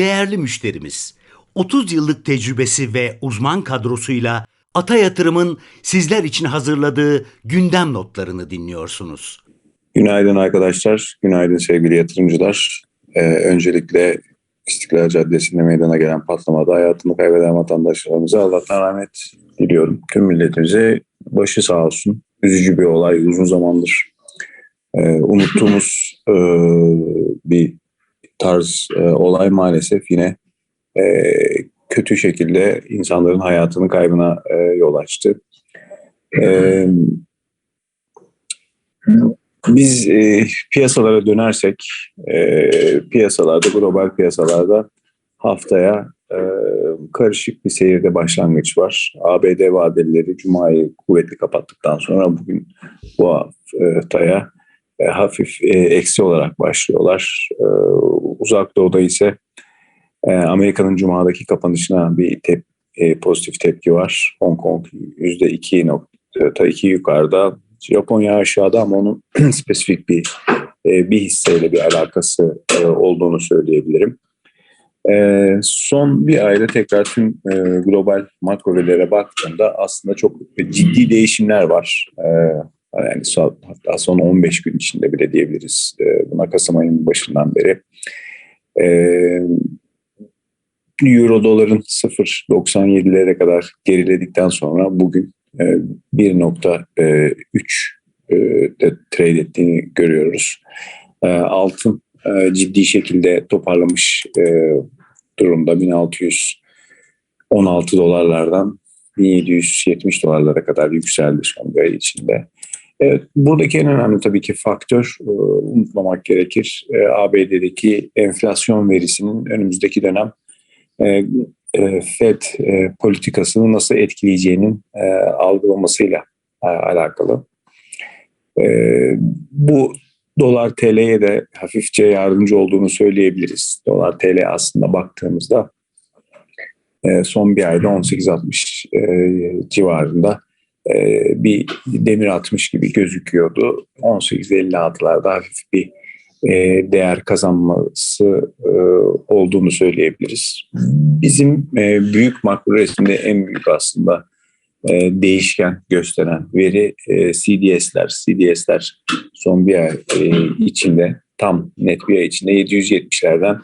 değerli müşterimiz. 30 yıllık tecrübesi ve uzman kadrosuyla Ata Yatırım'ın sizler için hazırladığı gündem notlarını dinliyorsunuz. Günaydın arkadaşlar, günaydın sevgili yatırımcılar. Ee, öncelikle İstiklal Caddesi'nde meydana gelen patlamada hayatını kaybeden vatandaşlarımıza Allah'tan rahmet diliyorum. Tüm milletimize başı sağ olsun. Üzücü bir olay, uzun zamandır e, unuttuğumuz e, bir tarz e, olay maalesef yine e, kötü şekilde insanların hayatını kaybına e, yol açtı. E, biz e, piyasalara dönersek, e, piyasalarda, global piyasalarda haftaya e, karışık bir seyirde başlangıç var. ABD vadelileri Cuma'yı kuvvetli kapattıktan sonra bugün bu haftaya e, hafif e, eksi olarak başlıyorlar. E, uzak Doğu'da ise e, Amerika'nın Cuma'daki kapanışına bir tep, e, pozitif tepki var. Hong Kong %2.2 yukarıda, Japonya aşağıda ama onun spesifik bir e, bir hisseyle bir alakası e, olduğunu söyleyebilirim. E, son bir ayda tekrar tüm e, global makro verilere baktığımda aslında çok ciddi değişimler var. E, yani son, hatta son 15 gün içinde bile diyebiliriz. E, buna Kasım ayının başından beri. E, Euro doların 0.97'lere kadar geriledikten sonra bugün 1.3 e, e, de trade ettiğini görüyoruz. E, altın ciddi şekilde toparlamış durumda. 1616 dolarlardan 1770 dolarlara kadar yükseldi bir ay içinde. Evet, buradaki en önemli tabii ki faktör unutmamak gerekir. ABD'deki enflasyon verisinin önümüzdeki dönem e, FED e, politikasını nasıl etkileyeceğinin e, algılamasıyla e, alakalı. E, bu dolar TL'ye de hafifçe yardımcı olduğunu söyleyebiliriz. Dolar TL aslında baktığımızda e, son bir ayda 18.60 e, civarında e, bir demir atmış gibi gözüküyordu. 18.56'larda hafif bir e, değer kazanması e, olduğunu söyleyebiliriz. Bizim e, büyük makro resimde en büyük aslında değişken gösteren veri CDS'ler. CDS'ler son bir ay içinde tam net bir ay içinde 770'lerden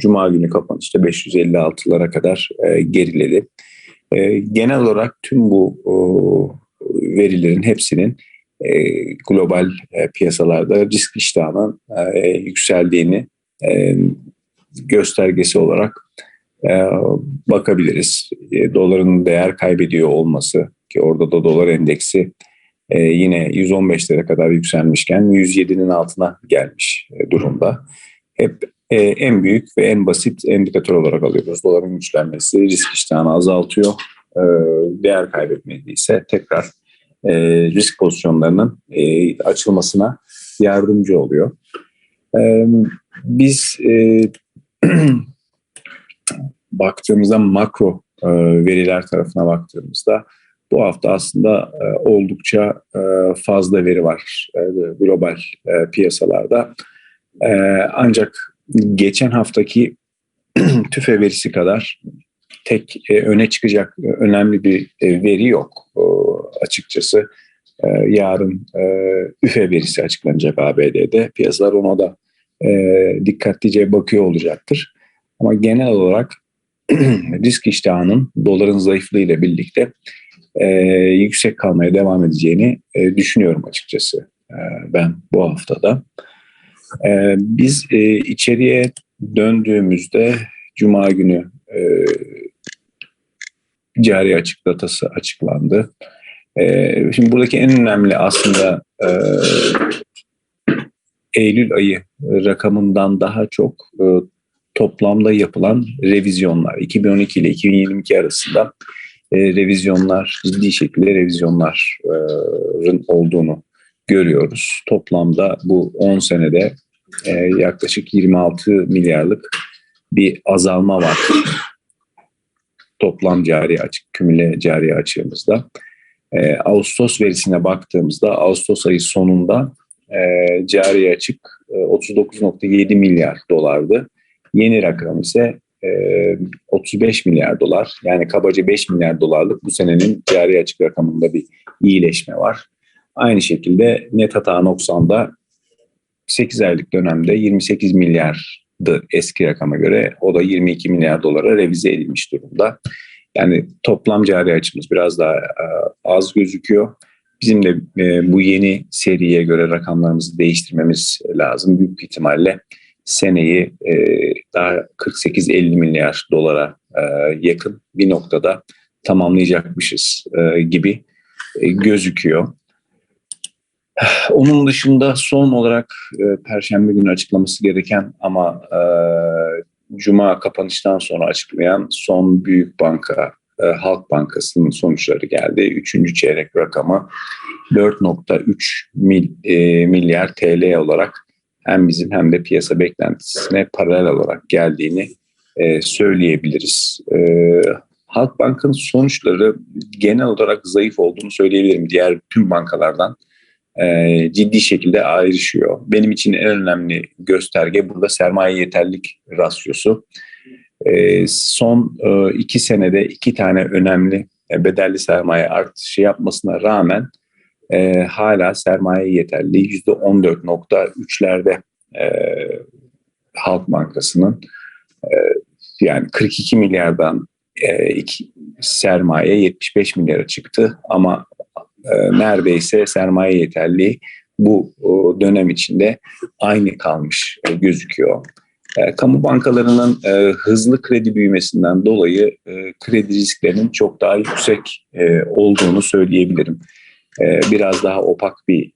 Cuma günü kapanışta 556'lara kadar geriledi. Genel olarak tüm bu verilerin hepsinin e, global e, piyasalarda risk iştahının e, yükseldiğini e, göstergesi olarak e, bakabiliriz. E, doların değer kaybediyor olması ki orada da dolar endeksi e, yine 115'lere kadar yükselmişken 107'nin altına gelmiş e, durumda. Hep e, en büyük ve en basit indikatör olarak alıyoruz. Doların güçlenmesi risk iştahını azaltıyor. E, değer kaybetmedi ise tekrar e, risk pozisyonlarının e, açılmasına yardımcı oluyor. Biz baktığımızda makro veriler tarafına baktığımızda bu hafta aslında oldukça fazla veri var global piyasalarda. Ancak geçen haftaki tüfe verisi kadar tek e, öne çıkacak e, önemli bir e, veri yok açıkçası. Yarın üfe verisi açıklanacak ABD'de. Piyasalar ona da dikkatlice bakıyor olacaktır. Ama genel olarak risk iştahının doların zayıflığı ile birlikte yüksek kalmaya devam edeceğini düşünüyorum açıkçası ben bu haftada. Biz içeriye döndüğümüzde Cuma günü cari açık datası açıklandı. E, şimdi buradaki en önemli aslında e, Eylül ayı rakamından daha çok e, toplamda yapılan revizyonlar. 2012 ile 2022 arasında e, revizyonlar, ciddi şekilde revizyonların olduğunu görüyoruz. Toplamda bu 10 senede e, yaklaşık 26 milyarlık bir azalma var toplam cari açık, kümüle cari açığımızda. E, Ağustos verisine baktığımızda Ağustos ayı sonunda e, cari açık e, 39.7 milyar dolardı. Yeni rakam ise e, 35 milyar dolar yani kabaca 5 milyar dolarlık bu senenin cari açık rakamında bir iyileşme var. Aynı şekilde net hata noksanda 8 aylık dönemde 28 milyardı eski rakama göre o da 22 milyar dolara revize edilmiş durumda. Yani toplam cari açımız biraz daha e, az gözüküyor. Bizim de e, bu yeni seriye göre rakamlarımızı değiştirmemiz lazım. Büyük ihtimalle seneyi e, daha 48-50 milyar dolara yakın bir noktada tamamlayacakmışız gibi gözüküyor. Onun dışında son olarak e, Perşembe günü açıklaması gereken ama e, Cuma kapanıştan sonra açıklayan son büyük banka e, Halk Bankası'nın sonuçları geldi. Üçüncü çeyrek rakamı 4.3 mil, e, milyar TL olarak hem bizim hem de piyasa beklentisine paralel olarak geldiğini e, söyleyebiliriz. E, Halkbank'ın sonuçları genel olarak zayıf olduğunu söyleyebilirim diğer tüm bankalardan. E, ciddi şekilde ayrışıyor. Benim için en önemli gösterge burada sermaye yeterlilik rasyosu. E, son e, iki senede iki tane önemli e, bedelli sermaye artışı yapmasına rağmen e, hala sermaye yeterliliği %14.3'lerde e, Halk Bankası'nın e, yani 42 milyardan e, iki, sermaye 75 milyara çıktı ama neredeyse sermaye yeterliği bu dönem içinde aynı kalmış e, gözüküyor. E, kamu bankalarının e, hızlı kredi büyümesinden dolayı e, kredi risklerinin çok daha yüksek olduğunu söyleyebilirim. Biraz daha opak bir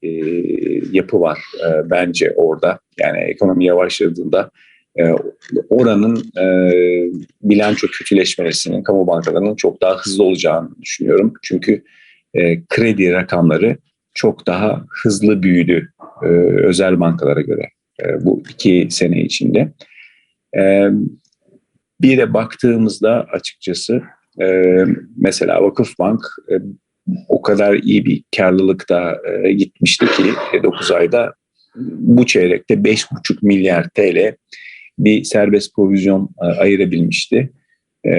yapı var bence orada. Yani ekonomi yavaşladığında oranın bilanço kötüleşmesinin kamu bankalarının çok daha hızlı olacağını düşünüyorum. Çünkü e, kredi rakamları çok daha hızlı büyüdü e, özel bankalara göre e, bu iki sene içinde. Bir de baktığımızda açıkçası mesela Vakıfbank e, o kadar iyi bir karlılıkta gitmişti ki 9 ayda bu çeyrekte 5,5 milyar TL bir serbest provizyon ayırabilmişti. E,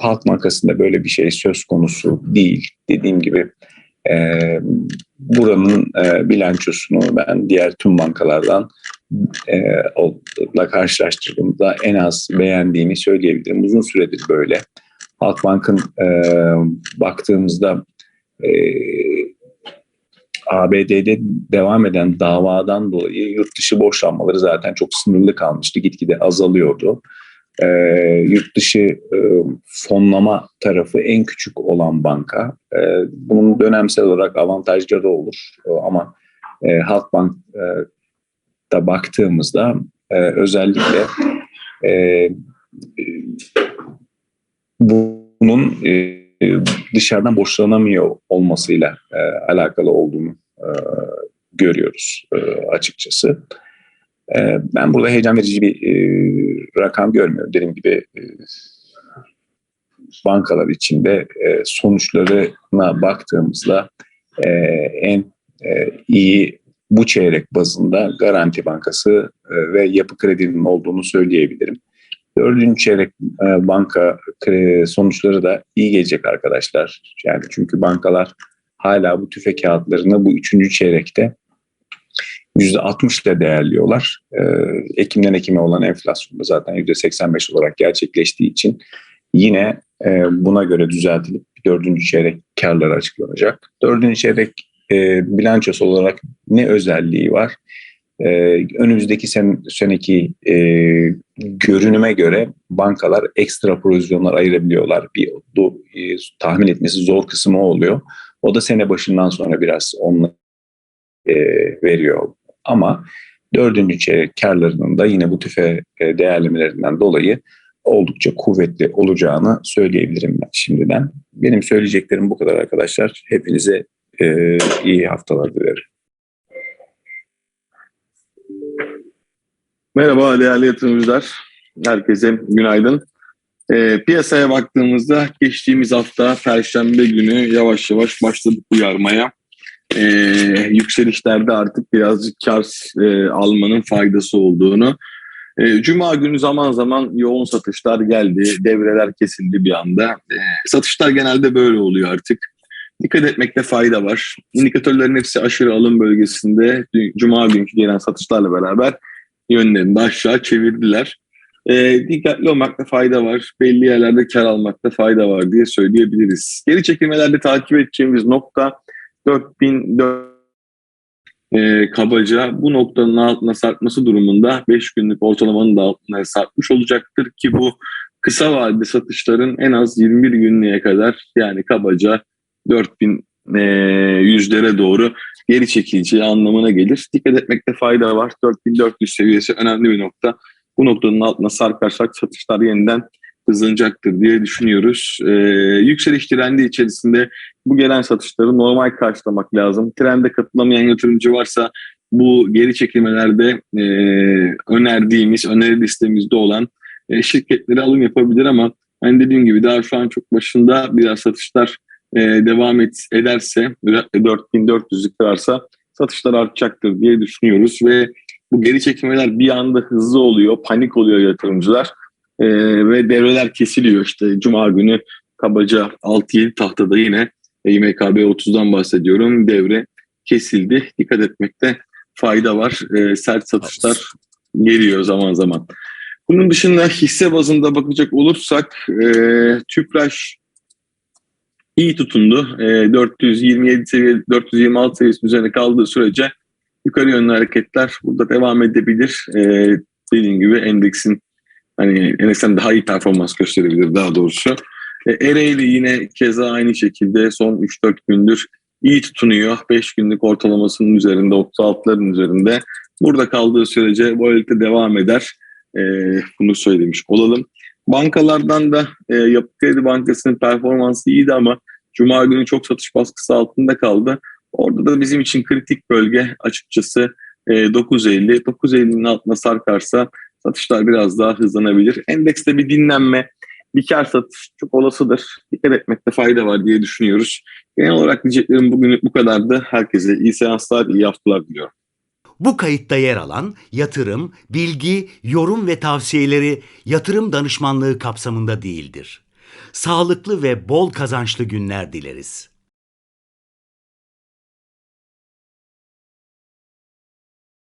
Halk Bankası'nda böyle bir şey söz konusu değil. Dediğim gibi e, buranın e, bilançosunu ben diğer tüm bankalardan e, la karşılaştırdığımda en az beğendiğimi söyleyebilirim. Uzun süredir böyle. Halkbank'ın e, baktığımızda e, ABD'de devam eden davadan dolayı yurt dışı borçlanmaları zaten çok sınırlı kalmıştı. Gitgide azalıyordu. E, yurt dışı e, fonlama tarafı en küçük olan banka. E, bunun dönemsel olarak avantajları olur. E, ama e, Halkbank'ta baktığımızda e, özellikle e, bunun e, dışarıdan borçlanamıyor olmasıyla e, alakalı olduğunu e, görüyoruz e, açıkçası. E, ben burada heyecan verici bir e, rakam görmüyorum. Dediğim gibi e, bankalar içinde e, sonuçlarına baktığımızda en iyi bu çeyrek bazında Garanti Bankası ve Yapı Kredi'nin olduğunu söyleyebilirim. Dördüncü çeyrek banka sonuçları da iyi gelecek arkadaşlar. Yani çünkü bankalar hala bu tüfe kağıtlarını bu üçüncü çeyrekte %60 ile değerliyorlar. E, Ekim'den Ekim'e olan enflasyonda zaten %85 olarak gerçekleştiği için yine e, buna göre düzeltilip dördüncü çeyrek karları açıklanacak. Dördüncü çeyrek bilançosu olarak ne özelliği var? Ee, önümüzdeki sen, seneki e, görünüme göre bankalar ekstra provizyonlar ayırabiliyorlar. Bir do, e, tahmin etmesi zor kısmı oluyor. O da sene başından sonra biraz onu e, veriyor. Ama dördüncü çeyrek karlarının da yine bu tüfe e, değerlemelerinden dolayı oldukça kuvvetli olacağını söyleyebilirim ben şimdiden. Benim söyleyeceklerim bu kadar arkadaşlar. Hepinize e, iyi haftalar dilerim. Merhaba değerli yatırımcılar. Herkese günaydın. E, piyasaya baktığımızda geçtiğimiz hafta Perşembe günü yavaş yavaş başladık uyarmaya. E, yükselişlerde artık birazcık kar e, almanın faydası olduğunu E, Cuma günü zaman zaman yoğun satışlar geldi. Devreler kesildi bir anda. E, satışlar genelde böyle oluyor artık. Dikkat etmekte fayda var. İndikatörlerin hepsi aşırı alım bölgesinde. Cuma günkü gelen satışlarla beraber yönlerini de aşağı çevirdiler. E, dikkatli olmakta fayda var. Belli yerlerde kar almakta fayda var diye söyleyebiliriz. Geri çekilmelerde takip edeceğimiz nokta 4004 e, kabaca bu noktanın altına sarkması durumunda 5 günlük ortalamanın da altına sarkmış olacaktır ki bu kısa vadeli satışların en az 21 günlüğe kadar yani kabaca 4000 e, yüzlere doğru geri çekileceği anlamına gelir. Dikkat etmekte fayda var. 4400 seviyesi önemli bir nokta. Bu noktanın altına sarkarsak satışlar yeniden hızlanacaktır diye düşünüyoruz. Ee, yükseliş trendi içerisinde bu gelen satışları normal karşılamak lazım. Trende katılamayan yatırımcı varsa bu geri çekilmelerde e, önerdiğimiz, öneri listemizde olan e, şirketlere alım yapabilir ama ben dediğim gibi daha şu an çok başında biraz satışlar e, devam et, ederse, 4400'lük kırarsa satışlar artacaktır diye düşünüyoruz ve bu geri çekilmeler bir anda hızlı oluyor, panik oluyor yatırımcılar e, ve devreler kesiliyor. İşte Cuma günü kabaca 6-7 tahtada yine İMKB 30'dan bahsediyorum devre kesildi. Dikkat etmekte fayda var. E, sert satışlar geliyor zaman zaman. Bunun dışında hisse bazında bakacak olursak e, Tüpraş iyi tutundu. E, 427 seviye, 426 seviyesinin üzerinde kaldığı sürece yukarı yönlü hareketler burada devam edebilir. E, dediğim gibi endeksin hani endeksten daha iyi performans gösterebilir daha doğrusu. E, Ereğli yine keza aynı şekilde son 3-4 gündür iyi tutunuyor. 5 günlük ortalamasının üzerinde, 36'ların üzerinde. Burada kaldığı sürece volatilite devam eder. E, bunu söylemiş olalım. Bankalardan da e, Yapı Kredi Bankası'nın performansı iyiydi ama Cuma günü çok satış baskısı altında kaldı. Orada da bizim için kritik bölge açıkçası e, 9.50. 9.50'nin altına sarkarsa satışlar biraz daha hızlanabilir. Endekste bir dinlenme, bir kar satış çok olasıdır. Dikkat etmekte fayda var diye düşünüyoruz. Genel olarak diyeceklerim bugün bu kadardı. Herkese iyi seanslar, iyi haftalar diliyorum. Bu kayıtta yer alan yatırım, bilgi, yorum ve tavsiyeleri yatırım danışmanlığı kapsamında değildir. Sağlıklı ve bol kazançlı günler dileriz.